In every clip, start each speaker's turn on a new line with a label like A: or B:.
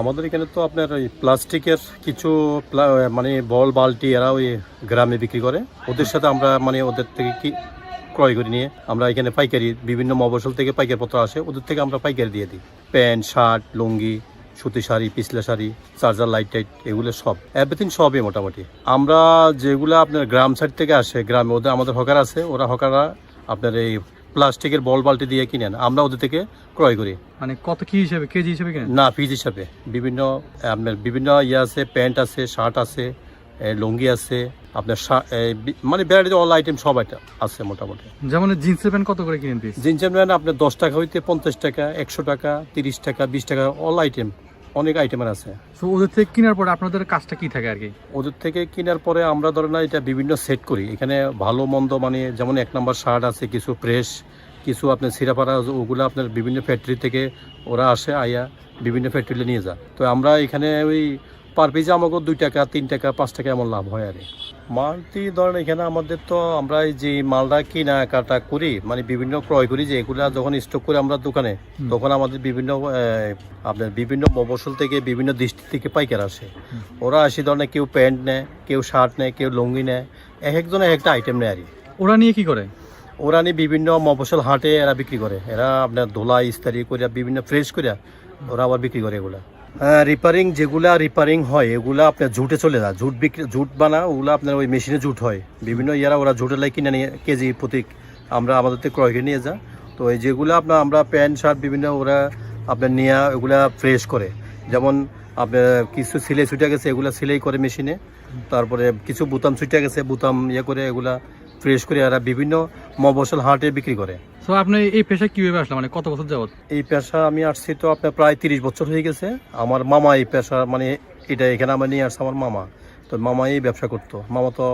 A: আমাদের এখানে তো আপনার ওই প্লাস্টিকের কিছু মানে বল বালটি এরা ওই গ্রামে বিক্রি করে। ওদের সাথে আমরা মানে ওদের থেকে কি ক্রয় করে নিয়ে আমরা এখানে পাইকারি, বিভিন্ন মফসল থেকে পাইকারি পত্র আসে, ওদের থেকে আমরা পাইকারি দিয়ে দিই। প্যান্ট, শার্ট, লুঙ্গি, সুতি শাড়ি, পিছলা শাড়ি, চার্জার, লাইট টাইট, এগুলো সব। এভরিথিং সবই মোটামুটি। আমরা যেগুলো আপনার গ্রাম সাইড থেকে আসে, গ্রামে ওদের, আমাদের হকার আছে, ওরা হকাররা আপনার এই প্লাস্টিকের বল বালতি দিয়ে কিনেন আমরা ওদের থেকে ক্রয় করি।
B: মানে কত কি হিসেবে কেজি হিসেবে কেন
A: না পিস হিসাবে। বিভিন্ন আপনার বিভিন্ন ইয়ে আছে প্যান্ট আছে শার্ট আছে লুঙ্গি আছে আপনার মানে ভ্যারাইটি অল আইটেম সব আইটেম আছে মোটামুটি।
B: যেমন জিন্সের প্যান্ট কত করে কিনেন
A: জিন্সের প্যান্ট আপনার দশ টাকা হইতে পঞ্চাশ টাকা একশো টাকা তিরিশ টাকা বিশ টাকা অল আইটেম অনেক আইটেমের আছে।
B: সো ওদের থেকে কেনার পরে আপনাদের কাজটা কি থাকে আর কি?
A: ওদের থেকে কেনার পরে আমরা ধরে না এটা বিভিন্ন সেট করি। এখানে ভালো মন্দ মানে যেমন এক নম্বর শার্ট আছে কিছু প্রেস কিছু আপনার সিরাপাড়া ওগুলো আপনার বিভিন্ন ফ্যাক্টরি থেকে ওরা আসে আইয়া বিভিন্ন ফ্যাক্টরিতে নিয়ে যায়। তো আমরা এখানে ওই পার পিসে আমাকে দুই টাকা তিন টাকা পাঁচ টাকা এমন লাভ হয় আর মালটি ধরেন এখানে আমাদের তো আমরা এই যে মালটা কিনা কাটা করি মানে বিভিন্ন ক্রয় করি যে এগুলা যখন স্টক করে আমরা দোকানে। তখন আমাদের বিভিন্ন আপনার বিভিন্ন মফসল থেকে বিভিন্ন ডিস্ট্রিক্ট থেকে পাইকার আসে। ওরা আসি ধরনের কেউ প্যান্ট নেয় কেউ শার্ট নেয় কেউ লুঙ্গি নেয় এক একজনের এক একটা আইটেম নেয় আর
B: ওরা নিয়ে কি করে?
A: ওরা নিয়ে বিভিন্ন মফসল হাটে এরা বিক্রি করে। এরা আপনার ধোলা ইস্তারি করে বিভিন্ন ফ্রেশ করে ওরা আবার বিক্রি করে এগুলা। রিপারিং যেগুলা রিপারিং হয়, এগুলা আপনার ঝুটে চলে যায়। ঝুট বিক্রি ঝুট বানা, ওগুলো আপনার ওই মেশিনে ঝুট হয়। বিভিন্ন ইয়ারা ওরা ঝুটের লাই কিনে নিয়ে, কেজি প্রতি আমরা আমাদের ক্রয় করে নিয়ে যা তো এই যেগুলো আপনার, আমরা প্যান্ট, শার্ট বিভিন্ন ওরা আপনার নিয়ে ওগুলা ফ্রেশ করে। যেমন আপনার কিছু সিলাই ছুটে গেছে, এগুলা সিলাই করে মেশিনে। তারপরে কিছু বুতাম ছুটে গেছে, বুতাম ইয়ে করে এগুলা ফ্রেশ করে এরা বিভিন্ন মফসল হাটে বিক্রি করে।
B: তো আপনি এই পেশা কীভাবে আসলাম মানে কত বছর যাবত
A: এই পেশা আমি আসছি তো আপনার প্রায় তিরিশ বছর হয়ে গেছে। আমার মামা এই পেশা মানে এটা এখানে আমার নিয়ে আসছে আমার মামা। তো মামা এই ব্যবসা করতো। মামা তো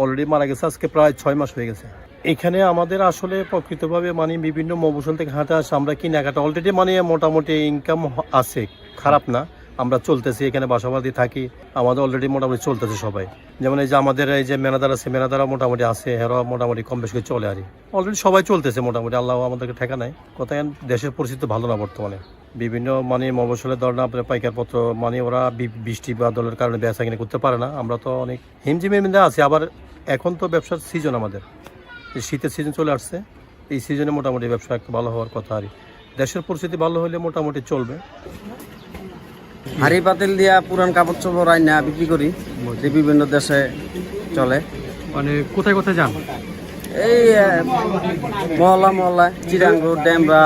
A: অলরেডি মারা গেছে আজকে প্রায় ছয় মাস হয়ে গেছে। এখানে আমাদের আসলে প্রকৃতভাবে মানে বিভিন্ন মফসল থেকে হাঁটে আসে আমরা কেনাকাটা অলরেডি মানে মোটামুটি ইনকাম আছে। খারাপ না। আমরা চলতেছি, এখানে বাসাবাদি থাকি। আমাদের অলরেডি মোটামুটি চলতেছে সবাই। যেমন এই যে আমাদের এই যে মেনাদার আছে মেনাদারা মোটামুটি আছে এরা মোটামুটি কম বেশি চলে আর অলরেডি সবাই চলতেছে মোটামুটি, আল্লাহ আমাদেরকে ঠেকা নাই। কোথায় দেশের পরিস্থিতি ভালো না বর্তমানে। বিভিন্ন মানে মফসলের ধরনের আপনার পাইকারপত্র মানে ওরা বৃষ্টি বা দলের কারণে ব্যবসা কিনে করতে পারে না। আমরা তো অনেক হিমজিমের মধ্যে আছি, আবার এখন তো ব্যবসার সিজন আমাদের। শীতের সিজন চলে আসছে, এই সিজনে মোটামুটি ব্যবসা একটু ভালো হওয়ার কথা আর দেশের পরিস্থিতি ভালো হলে মোটামুটি চলবে।
C: হাড়ি পাতিল দিয়া পুরান কাপড় চোপড় আইনা বিক্রি করি যে বিভিন্ন দেশে চলে।
B: মানে কোথায় কোথায় যান?
C: এই মহল্লা মহল্লা চিরাঙ্গুর ড্যামরা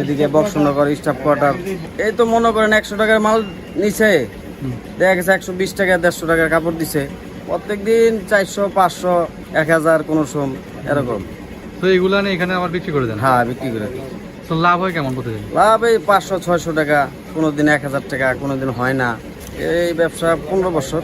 C: এদিকে বক্সনগর স্টাফ কোয়ার্টার। এই তো মনে করেন একশো টাকার মাল নিছে। দেখা গেছে একশো বিশ টাকা দেড়শো টাকার কাপড় দিছে। প্রত্যেক দিন চারশো পাঁচশো এক হাজার কোনো সোম এরকম।
B: তো এগুলা এখানে আবার বিক্রি করে দেন?
C: হ্যাঁ বিক্রি করে।
B: তো লাভ হয় কেমন প্রতিদিন?
C: লাভ এই পাঁচশো, ছয়শো টাকা কোনো দিন এক হাজার টাকা কোনো দিন হয় না। এই ব্যবসা পনেরো বছর।